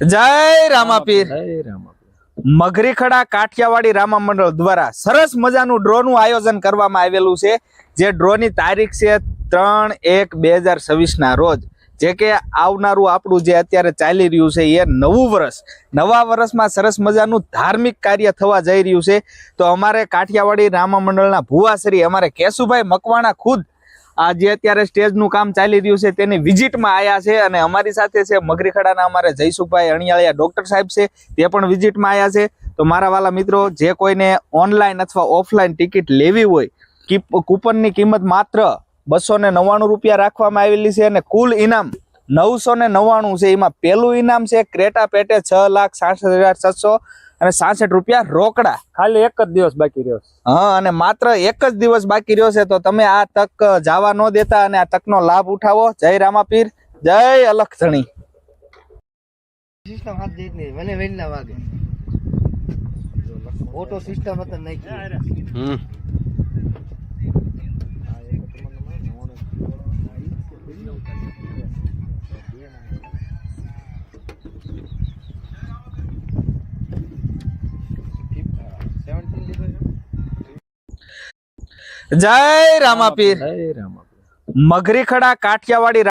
જય રામાપીર. જય રામાપીર. મગરીખડા કાઠિયાવાડી રામા મંડળ દ્વારા સરસ મજાનું ડ્રોનું આયોજન કરવામાં આવેલું છે. જે ડ્રોની તારીખ છે ત્રણ એક બે હજાર ના રોજ. જે કે આવનારું આપણું જે અત્યારે ચાલી રહ્યું છે એ નવું વર્ષ. નવા વર્ષમાં સરસ મજાનું ધાર્મિક કાર્ય થવા જઈ રહ્યું છે. તો અમારે કાઠિયાવાડી રામા મંડળના ભુવાશ્રી અમારે કેશુભાઈ મકવાણા ખુદ આ જે અત્યારે સ્ટેજનું કામ ચાલી રહ્યું છે તેની વિઝિટમાં આવ્યા છે અને અમારી સાથે છે મગરીખડાના અમારે જયસુભાઈ અણિયાળિયા ડોક્ટર સાહેબ છે, તે પણ વિઝિટમાં આવ્યા છે. તો મારા વાલા મિત્રો, જે કોઈને ઓનલાઈન અથવા ઓફલાઈન ટિકિટ લેવી હોય, કીપ- કૂપનની કિંમત માત્ર બસો ને નવ્વાણું રૂપિયા રાખવામાં આવેલી છે અને કુલ ઇનામ નવસો ને નવ્વાણું છે. એમાં પહેલું ઇનામ છે ક્રેટા પેટે છ લાખ સાસઠ હજાર છસો અને સાસઠ રૂપિયા રોકડા. ખાલી એક જ દિવસ બાકી રહ્યો હા અને માત્ર એક જ દિવસ બાકી રહ્યો છે તો તમે આ તક જવા ન દેતા અને આ તકનો લાભ ઉઠાવો. જય રામાપીર જય અલખ ધણી સિસ્ટમ હાથ જ મને વેલ વાગે. ઓટો સિસ્ટમ હતા નહીં જય રામાપીર. જય રામાપીર. મગરીખડા કાઠિયાવાડી